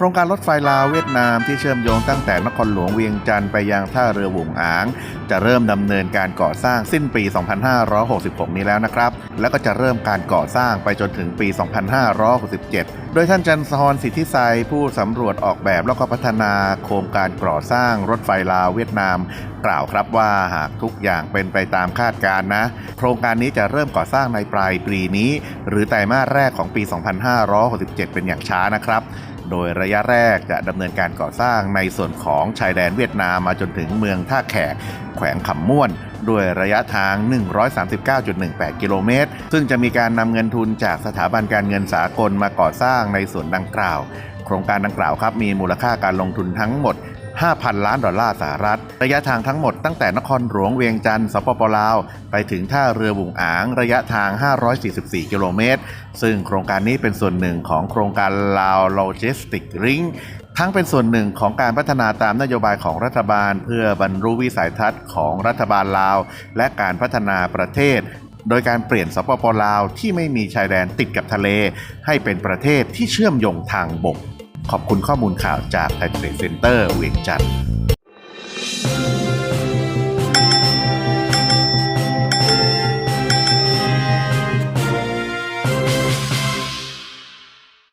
โครงการรถไฟลาวเวียดนามที่เชื่อมโยงตั้งแต่นครหลวงเวียงจันทร์ไปยังท่าเรือหวงอาง จะเริ่มดำเนินการก่อสร้างสิ้นปี 2566 นี้แล้วนะครับ แล้วก็จะเริ่มการก่อสร้างไปจนถึงปี 2567 โดยท่านจันทร์สิทธิไซผู้สำรวจออกแบบแล้วก็พัฒนาโครงการก่อสร้างรถไฟลาวเวียดนามกล่าวครับว่าหากทุกอย่างเป็นไปตามคาดการณ์นะ โครงการนี้จะเริ่มก่อสร้างในปลายปีนี้ หรือไตรมาสแรกของปี 2567 เป็นอย่างช้านะครับ โดยระยะแรกจะดำเนินการก่อสร้างในส่วนของชายแดนเวียดนามมาจนถึงเมืองท่าแขก แขวงขำม่วนด้วยระยะทาง 139.18 กิโลเมตร ซึ่งจะมีการนำเงินทุนจากสถาบันการเงินสากลมาก่อสร้างในส่วนดังกล่าว โครงการดังกล่าวครับมีมูลค่าการลงทุนทั้งหมด 5,000 ล้านดอลลาร์สหรัฐ ระยะทางทั้งหมดตั้งแต่นครหลวงเวียงจันทร์สปปลาว ไปถึงท่าเรือบุงอางระยะทาง 544 กิโลเมตร ซึ่งโครงการนี้เป็นส่วนหนึ่งของโครงการลาวโลจิสติกริงทั้งเป็นส่วนหนึ่งของการพัฒนาตามนโยบายของรัฐบาล เพื่อบรรลุวิสัยทัศน์ของรัฐบาลลาว และการพัฒนาประเทศโดยการเปลี่ยนสปปลาวที่ไม่มีชายแดนติดกับทะเล ให้เป็นประเทศที่เชื่อมโยงทางบก ขอบคุณข้อมูลข่าวจากไทยเทรดเซ็นเตอร์เวียงจันทร์